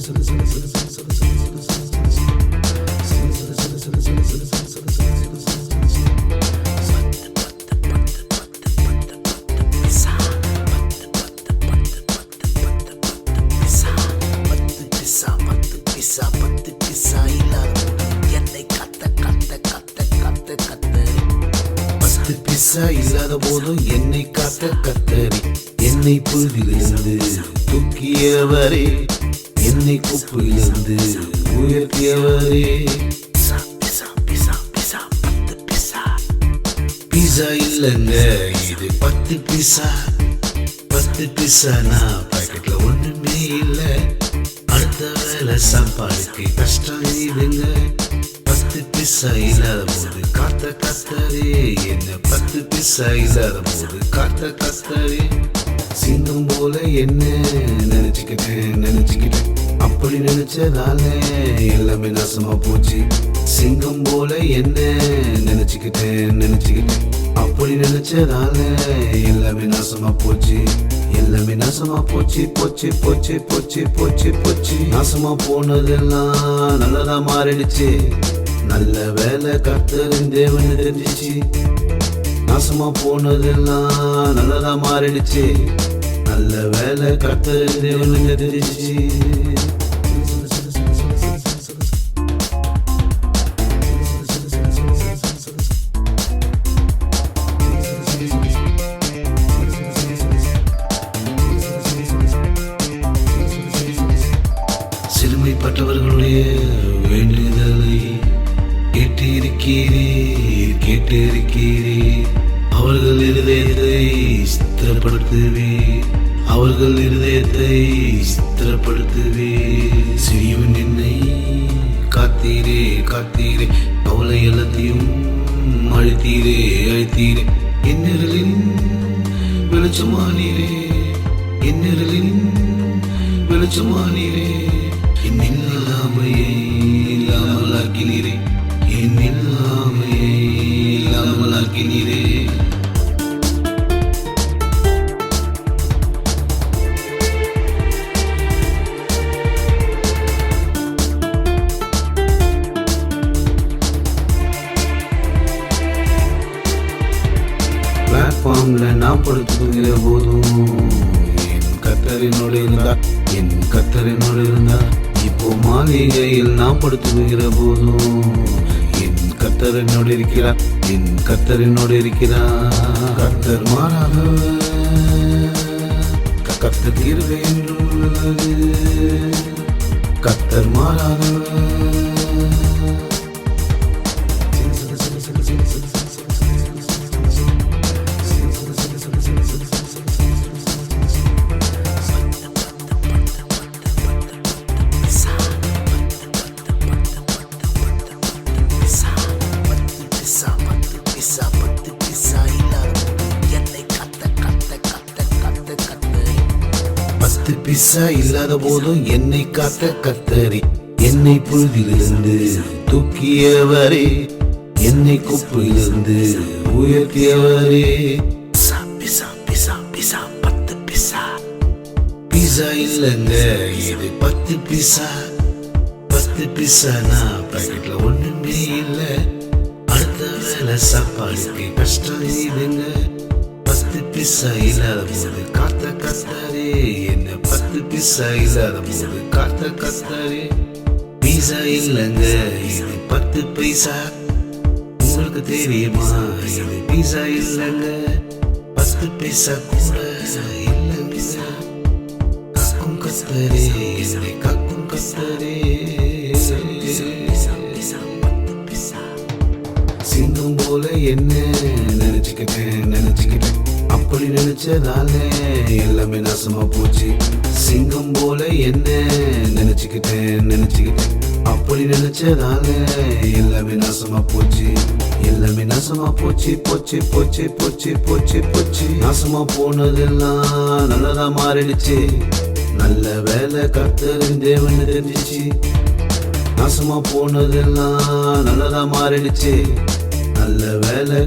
பிசா இல்லாத என்னை கத்த போதும் என்னை காத்த கத்தரி என்னை தூக்கியவரே. என்னை குப்பையிலிருந்து உயர்த்தியவரே. பிசா பிசா பிசா பத்து பிசா இல்லைங்க இது பத்து பீஸா. பத்து பீஸானா பாக்கெட்ல ஒண்ணுமே இல்ல. அடுத்த வேலை சாப்பாடுக்கு கஷ்டம் இதுங்க. பத்து பிசா இல்லாத போது காத்த கத்தரே என்ன பத்து பிசா இல்லாத போது காத்த கத்தரே சிங்கம் போல என்ன நினைச்சுக்கிட்டேன் நினைச்சுக்கிட்டேன் அப்படி நினைச்சதாலே எல்லாமே நாசமா போச்சு. சிங்கம் போல என்ன நினைச்சுக்கிட்டேன் நினைச்சுக்கிட்டேன். அப்படி நினைச்சதாலே எல்லாமே நாசமா போச்சு. எல்லாமே நாசமா போச்சு போச்சு போச்சு போச்சு போச்சு போச்சு. நாசமா போனதெல்லாம் நல்லதா மாறிடுச்சு. நல்ல வேலை கத்தரின் தேவன் தெரிஞ்சிச்சு. நாசமா போனதெல்லாம் நல்லதா மாறிடுச்சு. நல்ல வேலை கத்தரின் தேவன் தெரிஞ்சிச்சு. வேண்டுதலை கேட்டிருக்கிறீர் கேட்டிருக்கிறீர். அவர்கள் இருதயத்தை ஸ்திரப்படுத்துவீர். அவர்கள் இருதயத்தை ஸ்திரப்படுத்துவீர். சிறியவன் என்னை காத்தீரே காத்தீரே. கவலை எல்லாத்தையும் அழுத்தீரே அழுத்தீரே. என்னிரலின் வெளிச்சமானீரே என்னிரலின் வெளிச்சமானீரே. இல்லாமையை இல்லாமலாக்கினீரே என் இல்லாமையை இல்லாமலாக்கினீரே. பிளாட்ஃபார்ம்ல நான் படுத்துக்கிற போதும். என் கத்தரினோடு இருந்தா என் கத்தரினோடு இருந்தா இப்போ மாளிகையில் நாம் படுத்துகிற போதும் என் கத்தர் என்னோடு இருக்கிறார் என் கத்தர் என்னோடு இருக்கிறார். கத்தர் மாறாதவர் கத்தர் கிருபை என்றும் உள்ளது கத்தர் மாறாதவர் பத்து பிசா இல்லாத போதும் என்னை காத்த கத்தரி. என்னை புழுதிலிருந்து தூக்கியவரே என்னை குப்பையிலிருந்து உயர்த்தியவரே. பிசா பிசா பிசா பிசா பத்து இது பத்து பிசா. பத்து பிசானா பாக்கெட்ல ஒண்ணுமே இல்ல. அடுத்த வேலை சாப்பாடுக்கு கஷ்டம் இதுங்க பத்து பிசா இல்லாத போது காத்த கத்தாரே என்ன பத்து பிசா இல்லாத போது காத்த கத்தாரே பீசா இல்லைங்க இது பத்து பைசா. உங்களுக்கு தெரியுமா இது பீசா இல்லைங்க. பத்து பைசா கூட இல்லைங்க. கக்கும் கத்தரே என்னை கக்கும் கத்தரே சிந்தும் போல என்ன நினைச்சுக்கிட்டேன் நினைச்சதாலே எல்லாமே நாசமா போச்சு. சிங்கம் போல என்ன நினைச்சுக்கிட்டேன் நினைச்சுக்கிட்டேன். அப்படி நினைச்சதாலே எல்லாமே நாசமா போச்சு. எல்லாமே நாசமா போச்சு போச்சு போச்சு போச்சு போச்சு போச்சு. நாசமா போனதெல்லாம் நல்லதா மாறிடுச்சு. நல்ல வேலை கத்தரின் தேவன் தெரிஞ்சிச்சு. நாசமா போனதெல்லாம் நல்லதா மாறிடுச்சு. நல்ல வேலை